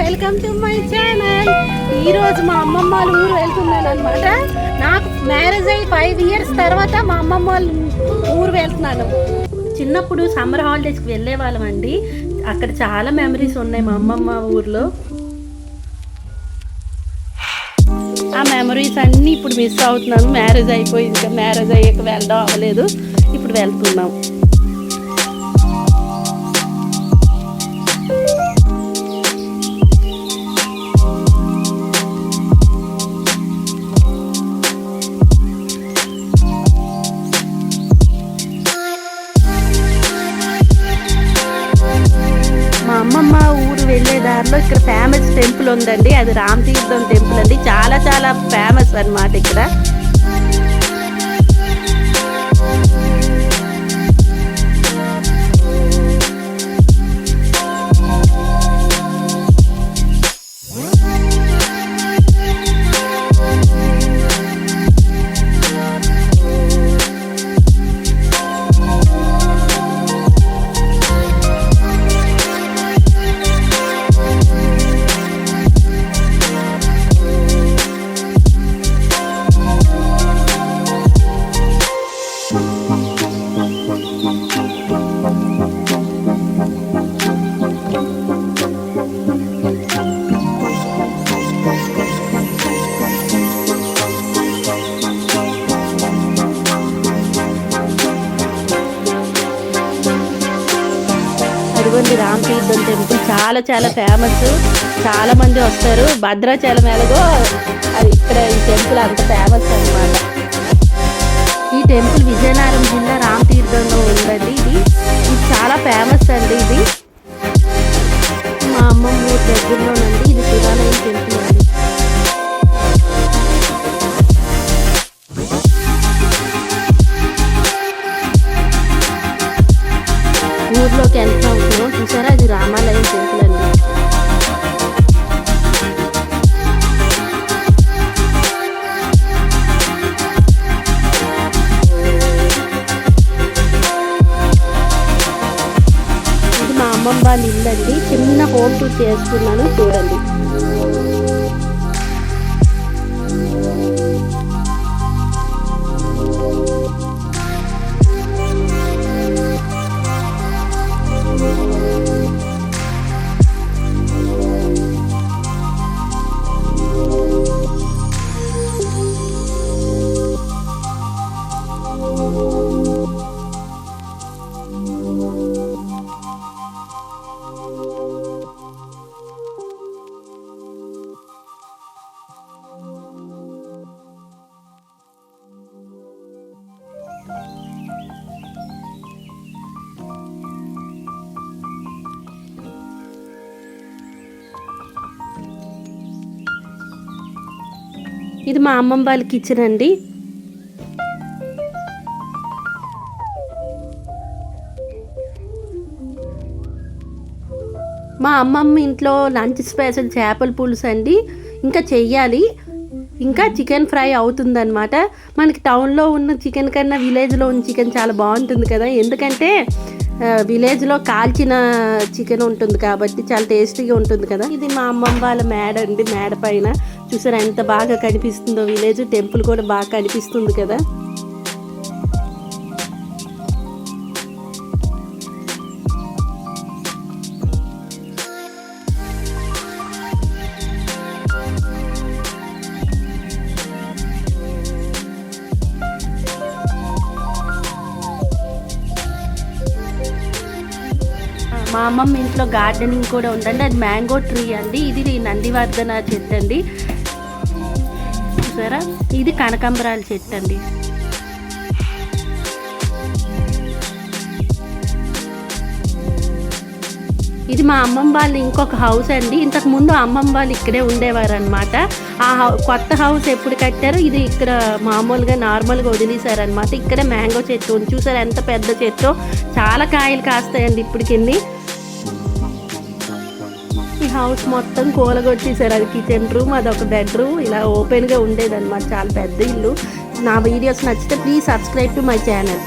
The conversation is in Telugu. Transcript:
వెల్కమ్ టు మై ఛానల్ ఈరోజు మా అమ్మమ్మ వాళ్ళ ఊరు వెళ్తున్నాను అనమాట నాకు మ్యారేజ్ అయ్యి ఫైవ్ ఇయర్స్ తర్వాత మా అమ్మమ్మ వాళ్ళ ఊరు వెళ్తున్నాను. చిన్నప్పుడు సమ్మర్ హాలిడేస్కి వెళ్ళే వాళ్ళం అండి. అక్కడ చాలా మెమరీస్ ఉన్నాయి మా అమ్మమ్మ ఊర్లో. ఆ మెమరీస్ అన్నీ ఇప్పుడు మిస్ అవుతున్నాను. మ్యారేజ్ అయిపోయి ఇంకా మ్యారేజ్ అయ్యాక వెళ్ళడం అవ్వలేదు. ఇప్పుడు వెళ్తున్నాం. వెళ్ళే ఇక్కడ ఫేమస్ టెంపుల్ ఉందండి. అది రామతీర్థం టెంపుల్ అండి. చాలా చాలా ఫేమస్ అన్నమాట ఇక్కడ. ఇదిగోండి రామ్ తీర్థం టెంపుల్ చాలా చాలా ఫేమస్ చాలా మంది వస్తారు. భద్రాచలం ఎలాగో అది ఇక్కడ ఈ టెంపుల్ అంత ఫేమస్ అన్నమాట. ఈ టెంపుల్ విజయనగరం జిల్లా రామ్ తీర్థంలో ఉందండి ఇది. ఇది చాలా ఫేమస్ అండి ఇది. మా అమ్మమ్మ దగ్గరలోనండి. ఇది శివాలయం. ఊర్లోకి ఎంత అవుతున్నాం చూసారా? ఇది రామాలయం టెంపుల్ అండి. ఇది మా అమ్మమ్మ వాళ్ళ ఇల్లు అండి చిన్న హోమ్ టూర్ చేసుకున్నాను చూడండి. ఇది మా అమ్మమ్మ వాళ్ళ కిచెన్ అండి మా అమ్మమ్మ ఇంట్లో లంచ్ స్పెషల్ చేపల పులుసు అండి. ఇంకా చెయ్యాలి. ఇంకా చికెన్ ఫ్రై అవుతుందన్నమాట. మనకి టౌన్లో ఉన్న చికెన్ కన్నా విలేజ్లో ఉన్న చికెన్ చాలా బాగుంటుంది కదా. ఎందుకంటే విలేజ్లో కాల్చిన చికెన్ ఉంటుంది కాబట్టి చాలా టేస్టీగా ఉంటుంది కదా. ఇది మా అమ్మమ్మ వాళ్ళ మేడ అండి మేడ పైన. చూసారా ఎంత బాగా కనిపిస్తుందో విలేజ్ టెంపుల్ కూడా బాగా కనిపిస్తుంది కదా. మా అమ్మమ్మ ఇంట్లో గార్డెనింగ్ కూడా ఉందండి. అది మ్యాంగో ట్రీ అండి. ఇది నందివర్ధన చెట్టు అండి. చూసారా? ఇది కనకాంబరాల చెట్టు అండి ఇది మా అమ్మమ్మ వాళ్ళు ఇంకొక హౌస్ అండి. ఇంతకు ముందు అమ్మమ్మ వాళ్ళు ఇక్కడే ఉండేవారు అనమాట ఆ హౌ- కొత్త హౌస్ ఎప్పుడు కట్టారో ఇది ఇక్కడ మామూలుగా నార్మల్గా వదిలేశారనమాట ఇక్కడే మ్యాంగో చెట్టు ఉంది. చూసారు ఎంత పెద్ద చెట్టు? చాలా కాయలు కాస్తాయండి ఇప్పటికిన్ని. ఈ హౌస్ మొత్తం కూలగొట్టేశారు. అది కిచెన్ రూమ్ అది ఒక బెడ్రూమ్ ఇలా ఓపెన్గా ఉండేదన్నమాట. చాలా పెద్ద ఇల్లు. నా వీడియోస్ నచ్చితే please subscribe to my channel